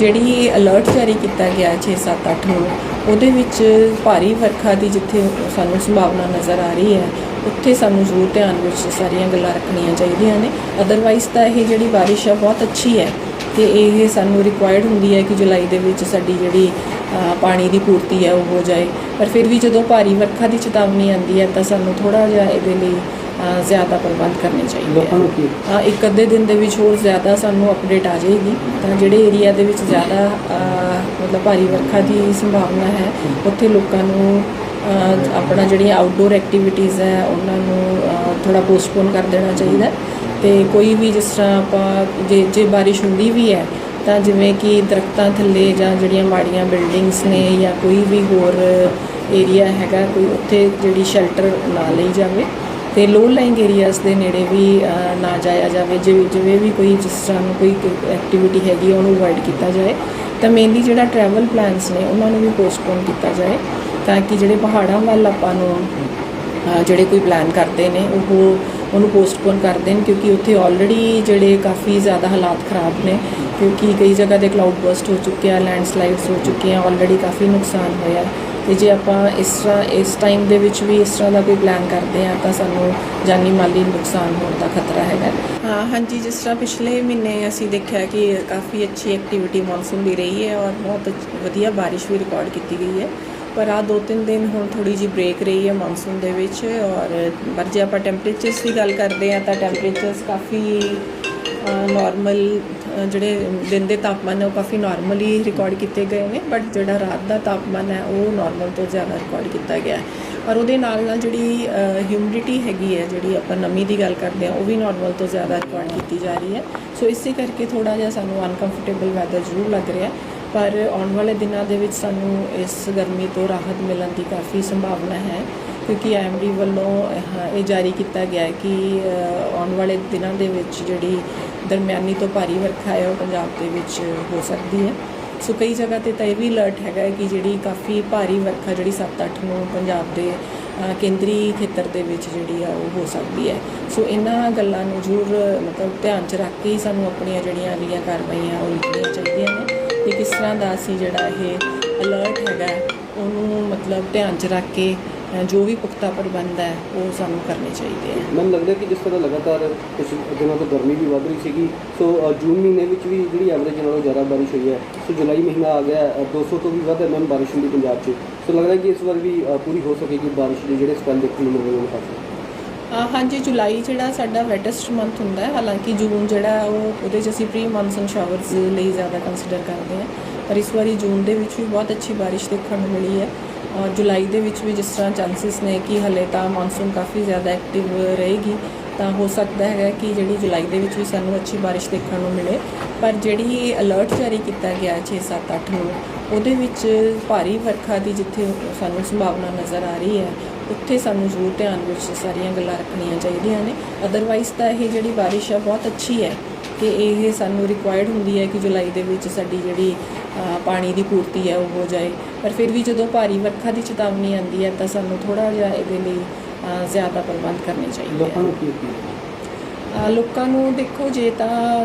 ਜਿਹੜੀ ਅਲਰਟ ਜਾਰੀ ਕੀਤਾ ਗਿਆ 6 7 8 ਨੂੰ, ਉਹਦੇ ਵਿੱਚ ਭਾਰੀ ਵਰਖਾ ਦੀ ਜਿੱਥੇ ਸਾਨੂੰ ਸੰਭਾਵਨਾ ਨਜ਼ਰ ਆ ਰਹੀ ਹੈ, ਉੱਥੇ ਸਾਨੂੰ ਜ਼ਰੂਰ ਧਿਆਨ ਵਿੱਚ ਸਾਰੀਆਂ ਗੱਲਾਂ ਰੱਖਣੀਆਂ ਚਾਹੀਦੀਆਂ ਨੇ। ਅਦਰਵਾਈਜ਼ ਤਾਂ ਇਹ ਜਿਹੜੀ ਬਾਰਿਸ਼ ਹੈ ਬਹੁਤ ਅੱਛੀ ਹੈ ਤੇ ਇਹ ਸਾਨੂੰ ਰਿਕੁਆਇਰਡ ਹੁੰਦੀ ਹੈ ਕਿ ਜੁਲਾਈ ਦੇ ਵਿੱਚ ਸਾਡੀ ਜਿਹੜੀ ਪਾਣੀ ਦੀ ਪੂਰਤੀ ਹੈ ਉਹ ਹੋ ਜਾਏ। ਪਰ ਫਿਰ ਵੀ ਜਦੋਂ ਭਾਰੀ ਵਰਖਾ ਦੀ ਚੇਤਾਵਨੀ ਆਉਂਦੀ ਹੈ ਤਾਂ ਸਾਨੂੰ ਥੋੜਾ ਜਿਹਾ ਇਹਦੇ ਲਈ ਜ਼ਿਆਦਾ ਪ੍ਰਬੰਧ ਕਰਨੇ ਚਾਹੀਦੇ ਲੋਕਾਂ ਆ ਨੂੰ ਕੀ? ਹਾਂ ਇੱਕ ਅੱਧੇ ਦਿਨ ਦੇ ਵਿੱਚ ਹੋਰ ਜ਼ਿਆਦਾ ਸਾਨੂੰ ਅਪਡੇਟ ਆ ਜਾਏਗੀ। ਤਾਂ ਜਿਹੜੇ ਏਰੀਆ ਦੇ ਵਿੱਚ ਜ਼ਿਆਦਾ ਮਤਲਬ ਭਾਰੀ ਵਰਖਾ ਦੀ ਸੰਭਾਵਨਾ ਹੈ ਉੱਥੇ ਲੋਕਾਂ ਨੂੰ ਆਪਣਾ ਜਿਹੜੀਆਂ ਆਊਟਡੋਰ ਐਕਟੀਵਿਟੀਜ਼ ਹੈ ਉਹਨਾਂ ਨੂੰ ਥੋੜਾ ਪੋਸਟਪੋਨ ਕਰ ਦੇਣਾ ਚਾਹੀਦਾ। ਤੇ ਕੋਈ ਵੀ ਜਿਸ ਤਰ੍ਹਾਂ ਆਪਾਂ ਜੇ ਜੇ ਬਾਰਿਸ਼ ਹੁੰਦੀ ਵੀ ਹੈ ਤਾਂ ਜਿਵੇਂ ਕਿ ਦਰਖਤਾਂ ਥੱਲੇ ਜਾਂ ਜਿਹੜੀਆਂ ਮਾੜੀਆਂ ਬਿਲਡਿੰਗਸ ਨੇ ਜਾਂ ਕੋਈ ਵੀ ਹੋਰ ਏਰੀਆ ਹੈਗਾ ਕੋਈ ਉੱਥੇ ਜਿਹੜੀ ਸ਼ੈਲਟਰ ਨਾ ਲਈ ਜਾਵੇ। ਤੇ ਲੋ ਲਾਈਂਗ ਏਰੀਆਜ਼ ਦੇ ਨੇੜੇ ਵੀ ਨਾ ਜਾਇਆ ਜਾਵੇ ਜਿਵੇਂ ਜਿਵੇਂ ਵੀ ਕੋਈ ਜਿਸ ਤਰ੍ਹਾਂ ਨੂੰ ਕੋਈ ਐਕਟੀਵਿਟੀ ਹੈਗੀ ਹੈ, ਉਹਨੂੰ ਅਵੋਇਡ ਕੀਤਾ ਜਾਏ। ਤਾਂ ਮੇਨਲੀ ਜਿਹੜਾ ਟਰੈਵਲ ਪਲਾਨਸ ਨੇ ਉਹਨਾਂ ਨੂੰ ਵੀ ਪੋਸਟਪੋਨ ਕੀਤਾ ਜਾਏ ਤਾਂ ਕਿ ਜਿਹੜੇ ਪਹਾੜਾਂ ਵੱਲ ਆਪਾਂ ਨੂੰ ਜਿਹੜੇ ਕੋਈ ਪਲਾਨ ਕਰਦੇ ਨੇ ਉਹ ਉਹਨੂੰ ਪੋਸਟਪੋਨ ਕਰ ਦੇਣ ਕਿਉਂਕਿ ਉੱਥੇ ਆਲਰੇਡੀ ਜਿਹੜੇ ਕਾਫੀ ਜ਼ਿਆਦਾ ਹਾਲਾਤ ਖਰਾਬ ਨੇ ਕਿਉਂਕਿ ਕਈ ਜਗ੍ਹਾ ਤੇ ਕਲਾਊਡ ਬਰਸਟ ਹੋ ਚੁੱਕਿਆ ਲੈਂਡਸਲਾਈਡਸ ਹੋ ਚੁੱਕੇ ਆ ਆਲਰੇਡੀ ਕਾਫੀ ਨੁਕਸਾਨ ਹੋਇਆ। ਤੇ ਜੇ ਆਪਾਂ ਇਸ ਤਰ੍ਹਾਂ, ਇਸ ਟਾਈਮ ਦੇ ਵਿੱਚ ਵੀ ਇਸ ਤਰ੍ਹਾਂ ਦਾ ਕੋਈ ਪਲਾਨ ਕਰਦੇ ਆ ਤਾਂ ਸਾਨੂੰ ਜਾਨੀ ਮਾਲੀ ਨੁਕਸਾਨ ਹੋਣ ਦਾ ਖਤਰਾ ਹੈਗਾ। ਹਾਂ, ਹਾਂਜੀ, ਜਿਸ ਤਰ੍ਹਾਂ ਪਿਛਲੇ ਮਹੀਨੇ ਅਸੀਂ ਦੇਖਿਆ ਕਿ ਕਾਫੀ ਅੱਛੀ ਐਕਟੀਵਿਟੀ ਮੌਨਸੂਨ ਦੀ ਰਹੀ ਹੈ ਔਰ ਬਹੁਤ ਵਧੀਆ ਬਾਰਿਸ਼ ਵੀ ਰਿਕਾਰਡ ਕੀਤੀ ਗਈ ਹੈ। ਪਰ ਆ ਦੋ ਤਿੰਨ ਦਿਨ ਹੁਣ ਥੋੜੀ ਜਿਹੀ ਬ੍ਰੇਕ ਰਹੀ ਹੈ ਮੌਨਸੂਨ ਦੇ ਵਿੱਚ ਔਰ ਪਰ ਜੇ ਆਪਾਂ ਟੈਂਪਰੇਚਰਸ ਦੀ ਗੱਲ ਕਰਦੇ ਆ ਤਾਂ ਟੈਂਪਰੇਚਰਸ ਕਾਫੀ ਨਾਰਮਲ ਜਿਹੜੇ ਦਿਨ ਦੇ ਤਾਪਮਾਨ ਨੇ ਉਹ ਕਾਫੀ ਨਾਰਮਲੀ ਰਿਕਾਰਡ ਕੀਤੇ ਗਏ ਨੇ ਬਟ ਜਿਹੜਾ ਰਾਤ ਦਾ ਤਾਪਮਾਨ ਹੈ ਉਹ ਨਾਰਮਲ ਤੋਂ ਜ਼ਿਆਦਾ ਰਿਕਾਰਡ ਕੀਤਾ ਗਿਆ ਹੈ। ਔਰ ਉਹਦੇ ਨਾਲ ਨਾਲ ਜਿਹੜੀ ਹਿਊਮਿਡਿਟੀ ਹੈਗੀ ਹੈ, ਜਿਹੜੀ ਆਪਾਂ ਨਮੀ ਦੀ ਗੱਲ ਕਰਦੇ ਆ ਉਹ ਵੀ ਨਾਰਮਲ ਤੋਂ ਜ਼ਿਆਦਾ ਰਿਕਾਰਡ ਕੀਤੀ ਜਾ ਰਹੀ ਹੈ। ਸੋ ਇਸੇ ਕਰਕੇ ਥੋੜਾ ਜਿਹਾ ਸਾਨੂੰ ਅਨਕੰਫਰਟੇਬਲ ਵੈਦਰ ਜ਼ਰੂਰ ਲੱਗ ਰਿਹਾ ਪਰ ਆਉਣ ਵਾਲੇ ਦਿਨਾਂ ਦੇ ਵਿੱਚ ਸਾਨੂੰ ਇਸ ਗਰਮੀ ਤੋਂ ਰਾਹਤ ਮਿਲਣ ਦੀ ਕਾਫੀ ਸੰਭਾਵਨਾ ਹੈ, ਕਿਉਂਕਿ ਐਮਡੀ ਵੱਲੋਂ ਇਹ- ਜਾਰੀ ਕੀਤਾ ਗਿਆ ਹੈ ਕਿ ਆਉਣ ਵਾਲੇ ਦਿਨਾਂ ਦੇ ਵਿੱਚ ਜਿਹੜੀ ਦਰਮਿਆਨੀ ਤੋਂ ਭਾਰੀ ਵਰਖਾ ਹੈ ਉਹ ਪੰਜਾਬ ਦੇ ਵਿੱਚ ਹੋ ਸਕਦੀ ਹੈ। ਸੋ ਕਈ ਜਗ੍ਹਾ ਤੇ ਤਾਂ ਇਹ ਵੀ ਅਲਰਟ ਹੈਗਾ ਕਿ ਜਿਹੜੀ ਕਾਫੀ ਭਾਰੀ ਵਰਖਾ ਜਿਹੜੀ 7-8 ਨੂੰ ਪੰਜਾਬ ਦੇ ਕੇਂਦਰੀ ਖੇਤਰ ਦੇ ਵਿੱਚ ਜਿਹੜੀ ਆ ਉਹ ਹੋ ਸਕਦੀ ਹੈ। ਸੋ ਇਹਨਾਂ ਗੱਲਾਂ ਨੂੰ ਜ਼ਰੂਰ, ਮਤਲਬ ਧਿਆਨ 'ਚ ਰੱਖ ਕੇ ਹੀ ਸਾਨੂੰ ਆਪਣੀਆਂ ਜਿਹੜੀਆਂ ਅਗਲੀਆਂ ਕਾਰਵਾਈਆਂ ਉਹ ਲਿਖਣੀਆਂ ਚਾਹੀਦੀਆਂ ਨੇ ਕਿ ਕਿਸ ਤਰ੍ਹਾਂ ਦਾ ਅਸੀਂ ਜਿਹੜਾ ਇਹ ਅਲਰਟ ਹੈਗਾ ਉਹਨੂੰ ਮਤਲਬ ਧਿਆਨ 'ਚ ਰੱਖ ਕੇ ਜੋ ਵੀ ਪੁਖਤਾ ਪ੍ਰਬੰਧ ਹੈ ਉਹ ਸਾਨੂੰ ਕਰਨੇ ਚਾਹੀਦੇ ਹੈ ਮੈਨੂੰ ਲੱਗਦਾ ਕਿ ਜਿਸ ਤਰ੍ਹਾਂ ਲਗਾਤਾਰ ਕੁਝ ਦਿਨਾਂ ਤੋਂ ਗਰਮੀ ਵੀ ਵੱਧ ਰਹੀ ਸੀਗੀ ਸੋ ਜੂਨ ਮਹੀਨੇ ਵਿੱਚ ਵੀ ਜਿਹੜੀ ਐਵਰੇਜ ਨਾਲੋਂ ਜ਼ਿਆਦਾ ਬਾਰਿਸ਼ ਹੋਈ ਹੈ ਸੋ ਜੁਲਾਈ ਮਹੀਨਾ ਆ ਗਿਆ ਹੈ, ਅ, 200 ਤੋਂ ਵੀ ਵੱਧ ਐਮਐਮ ਬਾਰਿਸ਼ ਹੁੰਦੀ ਪੰਜਾਬ 'ਚ। ਸੋ ਲੱਗਦਾ ਕਿ ਇਸ ਵਾਰ ਵੀ ਪੂਰੀ ਹੋ ਸਕੇਗੀ ਬਾਰਿਸ਼ ਦੇ ਜਿਹੜੇ ਸਪੈਲ ਦੇਖਣ ਨੂੰ ਮਿਲ ਰਹੇ ਨੇ ਖਾਸੇ। ਹਾਂਜੀ ਜੁਲਾਈ ਜਿਹੜਾ ਸਾਡਾ ਵੈਟੈਸਟ ਮੰਥ ਹੁੰਦਾ ਹੈ ਹਾਲਾਂਕਿ ਜੂਨ ਜਿਹੜਾ ਉਹ ਉਹਦੇ 'ਚ ਅਸੀਂ ਪ੍ਰੀ ਮੌਨਸੂਨ ਸ਼ਾਵਰਸ ਲਈ ਜ਼ਿਆਦਾ ਕੰਸੀਡਰ ਕਰਦੇ ਹਾਂ। ਪਰ ਇਸ ਵਾਰੀ ਜੂਨ ਦੇ ਵਿੱਚ ਵੀ ਬਹੁਤ ਅੱਛੀ ਬਾਰਿਸ਼ ਦੇਖਣ ਨੂੰ ਮਿਲੀ ਹੈ ਔਰ ਜੁਲਾਈ ਦੇ ਵਿੱਚ ਵੀ ਜਿਸ ਤਰ੍ਹਾਂ ਚਾਂਸਸ ਨੇ ਕਿ ਹਲੇ ਤਾਂ ਮੌਨਸੂਨ ਕਾਫੀ ਜ਼ਿਆਦਾ ਐਕਟਿਵ ਰਹੇਗੀ, ਤਾਂ ਹੋ ਸਕਦਾ ਹੈਗਾ ਕਿ ਜਿਹੜੀ ਜੁਲਾਈ ਦੇ ਵਿੱਚ ਵੀ ਸਾਨੂੰ ਅੱਛੀ ਬਾਰਿਸ਼ ਦੇਖਣ ਨੂੰ ਮਿਲੇ। ਪਰ ਜਿਹੜੀ ਅਲਰਟ ਜਾਰੀ ਕੀਤਾ ਗਿਆ 6 7 8 ਨੂੰ, ਉਹਦੇ ਵਿੱਚ ਭਾਰੀ ਵਰਖਾ ਦੀ ਜਿੱਥੇ ਸਾਨੂੰ ਸੰਭਾਵਨਾ ਨਜ਼ਰ ਆ ਰਹੀ ਹੈ, ਉੱਥੇ ਸਾਨੂੰ ਜ਼ਰੂਰ ਧਿਆਨ ਵਿੱਚ ਸਾਰੀਆਂ ਗੱਲਾਂ ਰੱਖਣੀਆਂ ਚਾਹੀਦੀਆਂ ਨੇ। ਅਦਰਵਾਈਜ਼ ਤਾਂ ਇਹ ਜਿਹੜੀ ਬਾਰਿਸ਼ ਆ ਬਹੁਤ ਅੱਛੀ ਹੈ। ਕਿ ਇਹ ਸਾਨੂੰ ਰਿਕੁਆਇਰਡ ਹੁੰਦੀ ਹੈ ਕਿ ਜੁਲਾਈ ਦੇ ਵਿੱਚ ਸਾਡੀ ਜਿਹੜੀ ਪਾਣੀ ਦੀ ਪੂਰਤੀ ਹੈ ਉਹ ਹੋ ਜਾਏ। ਪਰ ਫਿਰ ਵੀ ਜਦੋਂ ਭਾਰੀ ਵਰਖਾ ਦੀ ਚੇਤਾਵਨੀ ਆਉਂਦੀ ਹੈ ਤਾਂ ਸਾਨੂੰ ਥੋੜਾ ਜਿਹਾ ਇਹਦੇ ਲਈ ਜ਼ਿਆਦਾ ਪ੍ਰਬੰਧ ਕਰਨੇ ਚਾਹੀਦੇ ਲੋਕਾਂ ਨੂੰ ਕੀ ਲੋਕਾਂ ਨੂੰ ਦੇਖੋ ਜੇ ਤਾਂ